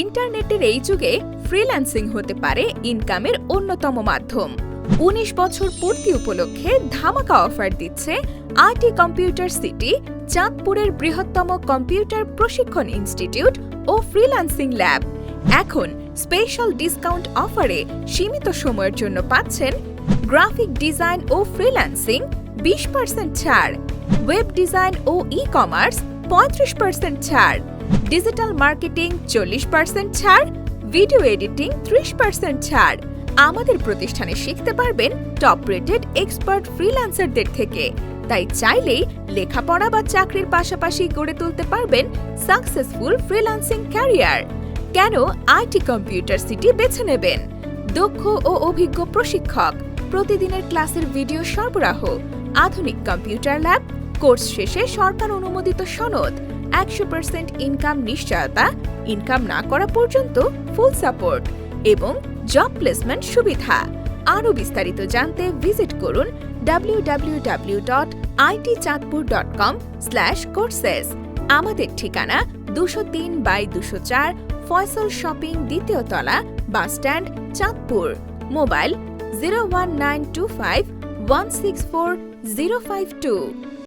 ইন্টারনেটের এই যুগে ফ্রিল্যান্সিং হতে পারে ইনকামের অন্যতম মাধ্যম। উনিশ বছর পূর্তি উপলক্ষে ধামাকা অফার দিচ্ছে আইটি কম্পিউটার সিটি, চাঁদপুরের বৃহত্তম কম্পিউটার প্রশিক্ষণ ইনস্টিটিউট ও ফ্রিল্যান্সিং ল্যাব এখন স্পেশাল ডিসকাউন্ট অফারে সীমিত সময়ের জন্য পাচ্ছেন গ্রাফিক ডিজাইন ও ফ্রিল্যান্সিং বিশ পার্সেন্ট ছাড় ওয়েব ডিজাইন ও ই কমার্স পঁয়ত্রিশ পার্সেন্ট ছাড়। ডিজিটাল মার্কেটিং চল্লিশ পার্সেন্ট ছাড় ভিডিও এডিটিং ত্রিশ পার্সেন্ট ছাড়। আমাদের প্রতিষ্ঠানে শিখতে পারবেন টপ রেটেড এক্সপার্ট ফ্রিল্যান্সারদের থেকে। তাই চাইলেই লেখাপড়া বা চাকরির পাশাপাশি গড়ে তুলতে পারবেন সাকসেসফুল ফ্রিল্যান্সিং ক্যারিয়ার কেন আইটি কম্পিউটার সিটি বেছে নেবেন? দক্ষ ও অভিজ্ঞ প্রশিক্ষক, প্রতিদিনের ক্লাসের ভিডিও সরবরাহ, আধুনিক কম্পিউটার ল্যাব কোর্স শেষে সরকার অনুমোদিত সনদ একশো পার্সেন্ট ইনকাম নিশ্চয়তা ইনকাম না করা পর্যন্ত ফুল সাপোর্ট এবং জব প্লেসমেন্ট সুবিধা। আরও বিস্তারিত জানতে ভিজিট করুন www.itchatpur.com স্ল্যাশ কোর্সেস আমাদের ঠিকানা দুশো তিন বাই দুশো চার ফয়সল শপিং দ্বিতীয় তলা bus stand Chandpur. Mobile zero one nine two five one six four zero five two.